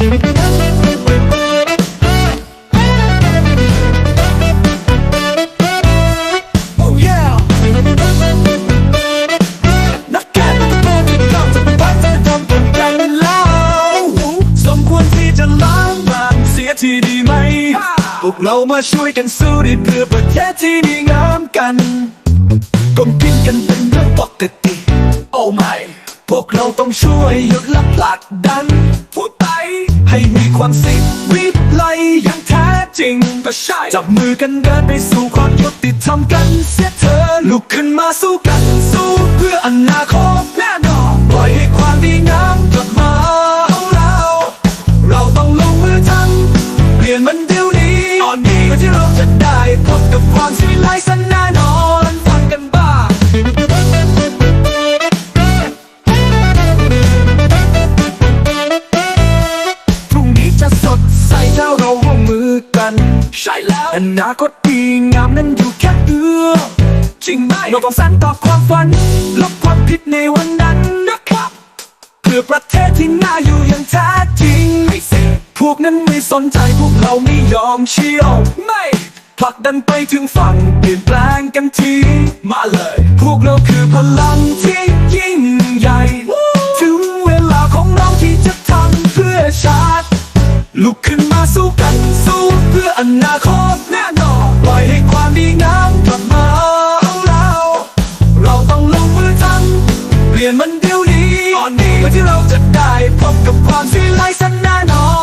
ที่เราจะไปจะทำกันกันแล้วสมควรที่จะล้างางเสียทีดีไหม พวกเรามาช่วยกันสู้ดีเพื่อประเทศที่ดีงามกันก้มกินกันเป็นเรื่องปกติ โอ้ไม่ พวกเราต้องช่วยหยุดและผลักดัน ให้มีความสิวิไลอย่างแท้จริงก็ใช่จับมือกันเดินไปสู่ความยุติธรรมกันเสียเธอลุกขึ้นมาสู้กันสู้เพื่ออนาคต กัน ใช่แล้วอนาคตดีงามนั้นอยู่แค่เอื้อมจริงไหมเราต้องสานต่อความฝัน ลบความผิดในวันนั้นนะครับ เพื่อประเทศที่น่าอยู่อย่างแท้จริงไม่สิพวกนั้นไม่สนใจพวกเราไม่ยอมเชียว ไม่ผลักดันไปถึงฝั่งเปลี่ยนแปลงกันที มาเลย พวกเราคือพลัง ลุกขึ้นมาสู้กันสู้เพื่ออนาคตแน่นอนปล่อยให้ความดีงามกลับมาของเราเราต้องลงมือทำเปลี่ยนมันเดี๋ยวนี้ตอนนี้เพื่อที่เราจะได้พบกับความสิ้นไลสันแน่นอน